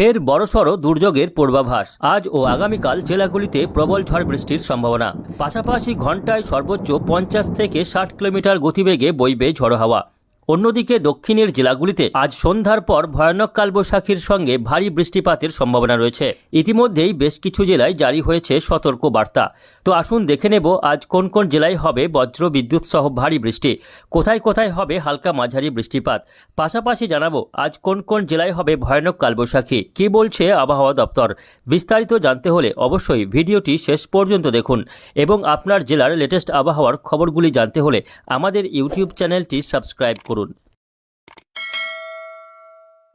ফের বড়সড় দুর্যোগের পূর্বাভাস। আজ ও আগামীকাল জেলাগুলিতে প্রবল ঝড় বৃষ্টির সম্ভাবনা। পাশাপাশি ঘন্টায় সর্বোচ্চ পঞ্চাশ থেকে ষাট কিলোমিটার গতিবেগে বইবে ঝড় হাওয়া। অন্যদিকে দক্ষিণের জেলাগুলিতে আজ সন্ধ্যার পর ভয়ানক কালবৈশাখীর সঙ্গে ভারী বৃষ্টিপাতের সম্ভাবনা রয়েছে। ইতিমধ্যেই বেশ কিছু জেলায় জারি হয়েছে সতর্ক বার্তা তো আসুন দেখে নেব আজ কোন কোন জেলায় হবে বজ্র বিদ্যুৎ সহ ভারী বৃষ্টি। কোথায় কোথায় হবে হালকা মাঝারি বৃষ্টিপাত। পাশাপাশি জানাব আজ কোন কোন জেলায় হবে ভয়ানক কালবৈশাখী। কি বলছে আবহাওয়া দপ্তর? বিস্তারিত জানতে হলে অবশ্যই ভিডিওটি শেষ পর্যন্ত দেখুন এবং আপনার জেলার লেটেস্ট আবহাওয়ার খবরগুলি জানতে হলে আমাদের ইউটিউব চ্যানেলটি সাবস্ক্রাইব করুন।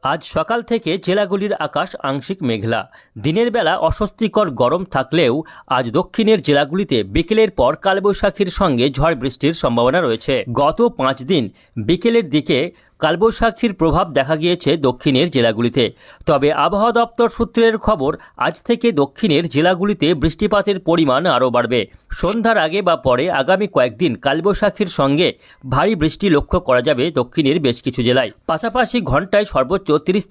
আজ সকাল থেকে জেলাগুলির আকাশ আংশিক মেঘলা। দিনের বেলা অস্বস্তিকর গরম থাকলেও আজ দক্ষিণের জেলাগুলিতে বিকেলের পর কালবৈশাখীর সঙ্গে ঝড় বৃষ্টির সম্ভাবনা রয়েছে। গত পাঁচ দিন বিকেলের দিকে কালবৈশাখীর প্রভাব দেখা গিয়েছে দক্ষিণের জেলাগুলিতে। তবে আবহাওয়া দপ্তর সূত্রের খবর, আজ থেকে দক্ষিণের জেলাগুলিতে বৃষ্টিপাতের পরিমাণ আরও বাড়বে। সন্ধ্যার আগে বা পরে আগামী কয়েকদিন কালবৈশাখীর সঙ্গে ভারী বৃষ্টি লক্ষ্য করা যাবে দক্ষিণের বেশ কিছু জেলায়। পাশাপাশি ঘন্টায় সর্বোচ্চ তিরিশ